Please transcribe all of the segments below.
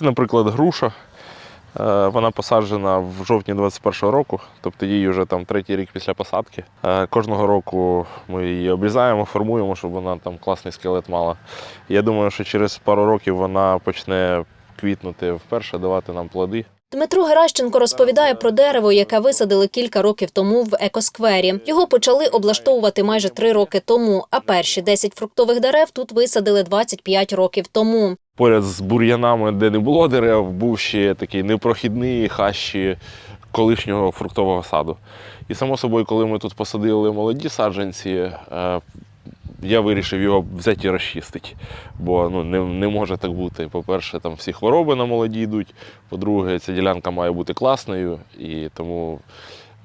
Це, наприклад, груша. Е, Вона посаджена в жовтні 21-го року, тобто їй вже там третій рік після посадки. Е, Кожного року ми її обрізаємо, формуємо, щоб вона там класний скелет мала. Я думаю, що через пару років вона почне квітнути вперше, давати нам плоди. Дмитро Геращенко розповідає про дерево, яке висадили кілька років тому в екосквері. Його почали облаштовувати майже три роки тому, а перші 10 фруктових дерев тут висадили 25 років тому. Поряд з бур'янами, де не було дерев, був ще такий непрохідний хащі колишнього фруктового саду. І само собою, коли ми тут посадили молоді саджанці, е, я вирішив його взяти і розчистити. Бо ну, не, не може так бути. По-перше, там всі хвороби на молоді йдуть. По-друге, ця ділянка має бути класною. І тому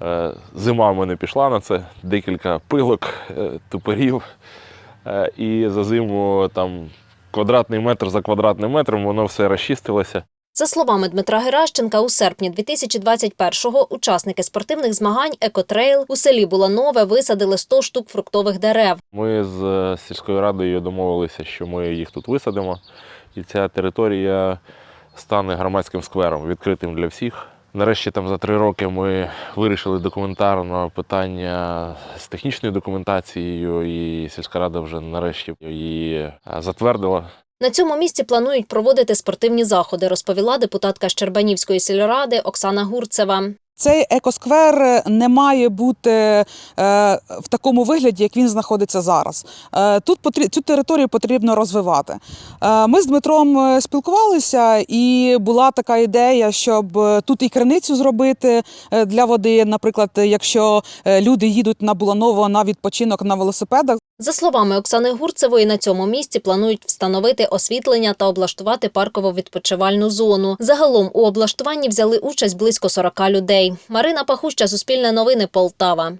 е, зима в мене пішла на це, декілька пилок, е, тупорів. Е, і за зиму там квадратний метр за квадратним метром воно все розчистилося. За словами Дмитра Геращенка, у серпні 2021-го учасники спортивних змагань «Екотрейл» у селі Буланове висадили 100 штук фруктових дерев. Ми з е, сільською радою домовилися, що ми їх тут висадимо, і ця територія стане громадським сквером, відкритим для всіх. Нарешті там за три роки ми вирішили документарно питання з технічною документацією, і сільська рада вже нарешті її е, затвердила. На цьому місці планують проводити спортивні заходи, розповіла депутатка Щербанівської сільради Оксана Гурцева. Цей екосквер не має бути е, в такому вигляді, як він знаходиться зараз. Е, тут потрі- цю територію потрібно розвивати. Е, ми з Дмитром е, спілкувалися, і була така ідея, щоб е, тут і криницю зробити е, для води. Наприклад, якщо люди їдуть на Буланово на відпочинок на велосипедах, За словами Оксани Гурцевої, на цьому місці планують встановити освітлення та облаштувати парково-відпочивальну зону. Загалом у облаштуванні взяли участь близько 40 людей. Марина Пахуща, Суспільне новини, Полтава.